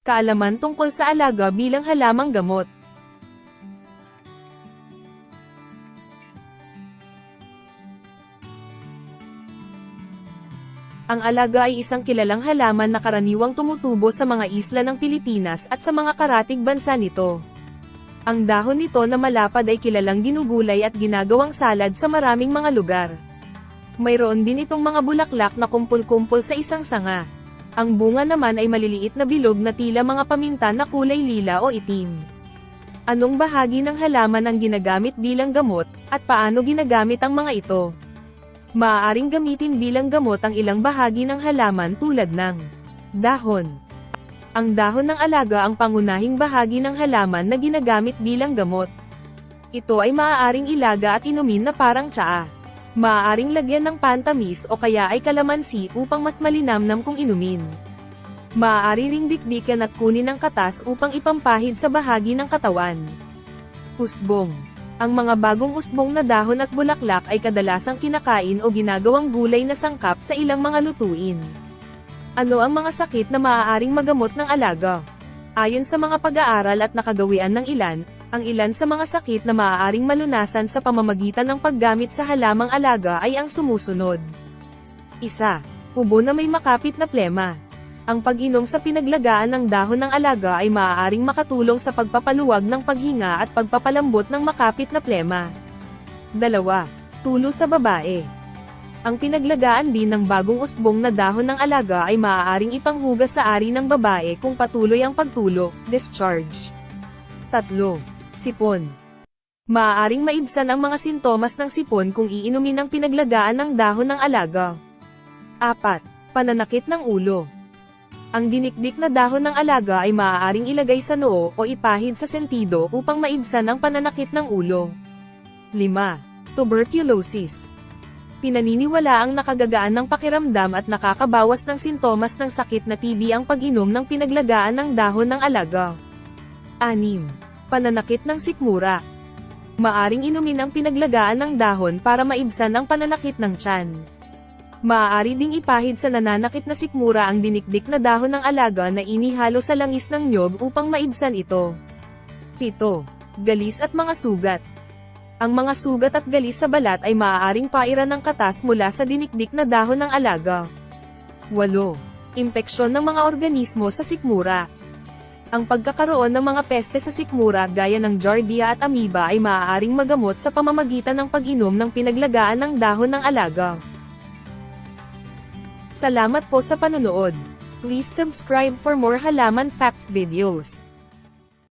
Kaalaman tungkol sa alaga bilang halamang gamot. Ang alaga ay isang kilalang halaman na karaniwang tumutubo sa mga isla ng Pilipinas at sa mga karatig bansa nito. Ang dahon nito na malapad ay kilalang ginugulay at ginagawang salad sa maraming mga lugar. Mayroon din itong mga bulaklak na kumpul-kumpul sa isang sanga. Ang bunga naman ay maliliit na bilog na tila mga paminta na kulay lila o itim. Anong bahagi ng halaman ang ginagamit bilang gamot, at paano ginagamit ang mga ito? Maaaring gamitin bilang gamot ang ilang bahagi ng halaman tulad ng dahon. Ang dahon ng alaga ang pangunahing bahagi ng halaman na ginagamit bilang gamot. Ito ay maaaring ilaga at inumin na parang tsaa. Maaaring lagyan ng pantamis o kaya ay kalamansi upang mas malinamnam kung inumin. Maaari ring dikdikan at kunin ang katas upang ipampahid sa bahagi ng katawan. Usbong Ang mga bagong usbong na dahon at bulaklak ay kadalasang kinakain o ginagawang gulay na sangkap sa ilang mga lutuin. Ano ang mga sakit na maaaring magamot ng alaga? Ayon sa mga pag-aaral at nakagawian ng ilan, ang ilan sa mga sakit na maaaring malunasan sa pamamagitan ng paggamit sa halamang alaga ay ang sumusunod. Isa, Ubo na may makapit na plema. Ang pag-inom sa pinaglagaan ng dahon ng alaga ay maaaring makatulong sa pagpapaluwag ng paghinga at pagpapalambot ng makapit na plema. Dalawa, Tulo sa babae. Ang pinaglagaan din ng bagong usbong na dahon ng alaga ay maaaring ipanghugas sa ari ng babae kung patuloy ang pagtulo, discharge. Tatlo, Sipon. Maaaring maibsan ang mga sintomas ng sipon kung iinumin ang pinaglagaan ng dahon ng alaga. 4. Pananakit ng ulo. Ang dinikdik na dahon ng alaga ay maaaring ilagay sa noo o ipahid sa sentido upang maibsan ang pananakit ng ulo. 5. Tuberculosis. Pinaniniwala ang nakagagaan ng pakiramdam at nakakabawas ng sintomas ng sakit na TB ang pag-inom ng pinaglagaan ng dahon ng alaga. 6. Pananakit ng sikmura. Maaring inumin ang pinaglagaan ng dahon para maibsan ang pananakit ng tiyan. Maaari ding ipahid sa nananakit na sikmura ang dinikdik na dahon ng alaga na inihalo sa langis ng nyog upang maibsan ito. 7. Galis at mga sugat. Ang mga sugat at galis sa balat ay maaaring pairan ng katas mula sa dinikdik na dahon ng alaga. 8. Impeksyon ng mga organismo sa sikmura. Ang pagkakaroon ng mga peste sa sikmura gaya ng Giardia at amoeba ay maaaring magamot sa pamamagitan ng pag-inom ng pinaglagaan ng dahon ng alaga. Salamat po sa panonood. Please subscribe for more halaman facts videos.